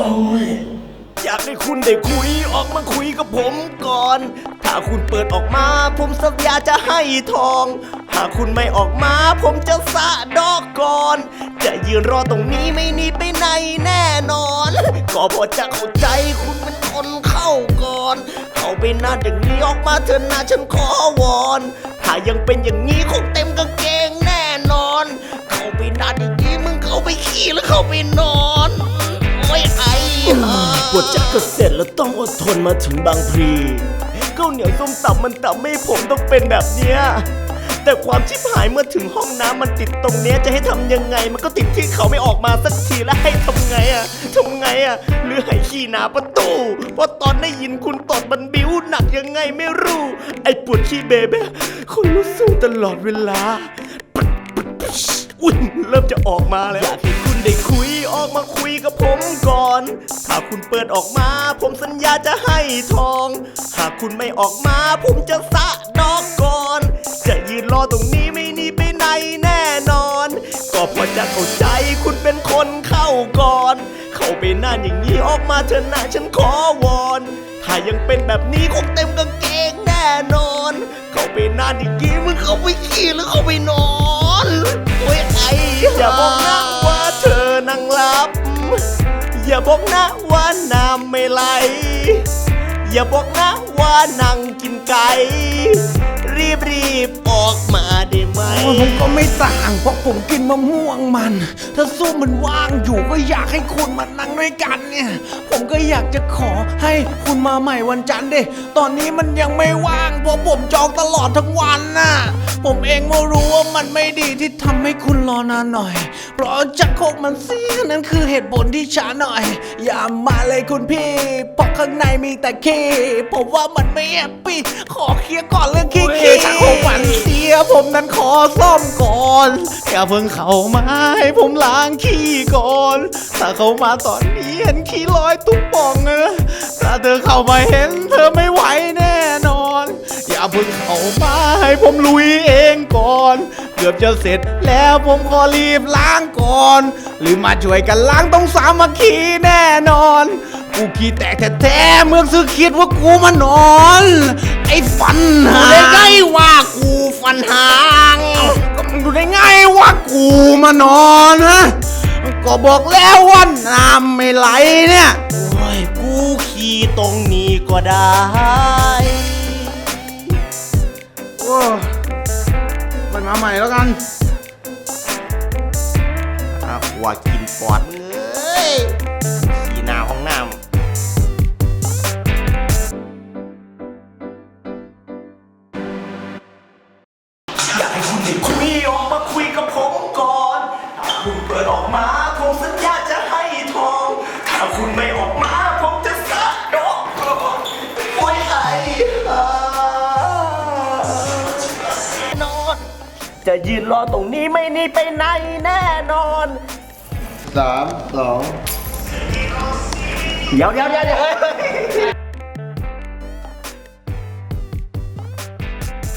อยอยากให้คุณได้คุยออกมาคุยกับผมก่อน ถ้าคุณเปิดออกมา ผมสัญญาจะให้ทอง หากคุณไม่ออกมา ผมจะสะดอกก่อน จะยืนรอตรงนี้ไม่หนีไปไหนแน่นอน ก็พอจะเข้าใจคุณเป็นคนเข้าก่อน เข้าไปหน้าอย่างนี้ออกมาเถอะนะฉันขอวอน ถ้ายังเป็นอย่างนี้คงเต็มกางเกงแน่นอน เข้าไปหน้าอย่างนี้มึงเข้าไปขี้แล้วเข้าไปนอน ไอ้ห่าปวดจักระเสร็จแล้วต้องอดทนมาถึงบางพลีข้าวเหนียวส้มตำมันทำให้ผมต้องเป็นแบบเนี้ยแต่ความชิบหายเมื่อถึงห้องน้ำมันติดตรงเนี้ยจะให้ทำยังไง มันก็ติดที่เขาไม่ออกมาสักทีแล้วให้ทำไงอะทำไงอะหรือให้ขี้หนาประตูเพราะตอนได้ยินคุณตดมันบิ้วหนักยังไงไม่รู้ ไอ้ปวดขี้เบเบ้คนรู้สึกตลอดเวลา อุ้ยเริ่มจะออกมาแล้วอยากให้คุณได้คุยออกมาคุยกับผมก่อน ถ้าคุณเปิดออกมา ผมสัญญาจะให้ทอง หากคุณไม่ออกมา ผมจะสะดอกก่อน จะยืนรอตรงนี้ไม่หนีไปไหนแน่นอน ก็พอจะเข้าใจคุณเป็นคนเข้าก่อน เข้าไปนานอย่างนี้ออกมาเถอะนะฉันขอวอน ถ้ายังเป็นแบบนี้คงเต็มกางเกงแน่นอน เข้าไปนานอย่างนี้มึงเข้าไปขี้หรือเข้าไปนอน บอกนะว่าน้ำไม่ไหล อย่าบอกนะว่านั่งกินไก่ รีบรีบออกมาได้ไหมผมก็ไม่ต่างเพราะผมกินมะม่วงมัน ถ้าสู้มันว่างอยู่ก็อยากให้คุณมานั่งด้วยกันเนี่ย ผมก็อยากจะขอให้คุณมาใหม่วันจันทร์เด้ตอนนี้มันยังไม่ว่างเพราะผมจองตลอดทั้งวันน่ะ ผมเองไม่รู้ว่ามันไม่ดีที่ทำให้คุณรอนานหน่อย เพราะจะโคกมันเสียนั่นคือเหตุผลที่ช้าหน่อย อย่ามาเลยคุณพี่เพราะข้างในมีแต่ขี้ผมว่ามันไม่แฮปปี้ขอเคลียร์ก่อนเรื่องขี้เคี้ชักโครกมันเสียผมนั้นขอซ่อมก่อนอย่าเพิ่งเข้ามาให้ผมล้างขี้ก่อน ถ้าเข้ามาตอนนี้เห็นขี้ลอยตุ๊บป่องนะถ้าเธอเข้ามาเห็น เธอไม่ไหวแน่นอน อย่าเพิ่งเข้ามาให้ผมลุยเองก่อน เกือบจะเสร็จแล้วผมขอรีบล้างก่อน หรือมาช่วยกันล้างต้องสามัคคีแน่นอน กูขี้แตกแท้ๆเมื่อซื้อคิดว่ากูมานอนอน นอนฮะก็บอกแล้วว่าน้ำไม่ไหลเนี่ยโอ้ยกูขี่ตรงนี้ก็ได้โอ้ไปมาใหม่แล้วกันอาว่ากินปอดมึงเอ้ย จะยืนรอตรงนี้ไม่หนีไปไหนแน่นอน สามสอง เดี๋ยวเดี๋ยวเดี๋ยวเดี๋ยว